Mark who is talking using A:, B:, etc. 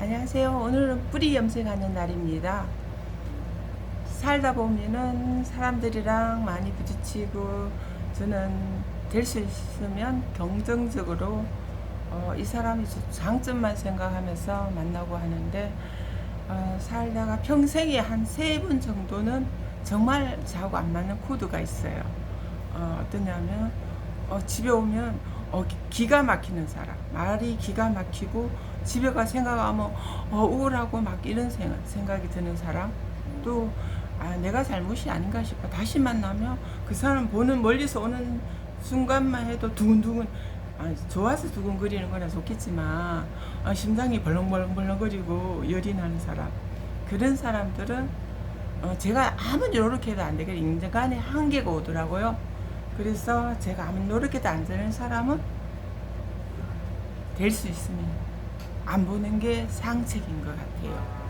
A: 안녕하세요. 오늘은 뿌리 염색하는 날입니다. 살다 보면은 사람들이랑 많이 부딪히고 저는 될 수 있으면 긍정적으로 어, 이 사람이 장점만 생각하면서 만나고 하는데 어, 살다가 평생에 한 세 분 정도는 정말 저하고 안 맞는 코드가 있어요. 어, 어떠냐면 어, 집에 오면 어, 기- 기가 막히는 사람. 말이 기가 막히고 집에 가 생각하면 어, 우울하고 막 이런 생각, 생각이 드는 사람. 또 아, 내가 잘못이 아닌가 싶어. 다시 만나면 그 사람 보는 멀리서 오는 순간만 해도 두근두근 아, 좋아서 두근거리는 거나 좋겠지만 아, 심장이 벌렁벌렁벌렁거리고 열이 나는 사람. 그런 사람들은 어, 제가 아무리 노력해도 안 되게 인간의 한계가 오더라고요. 그래서 제가 아무리 노력해도 안 되는 사람은 될 수 있으면 안 보는 게 상책인 것 같아요.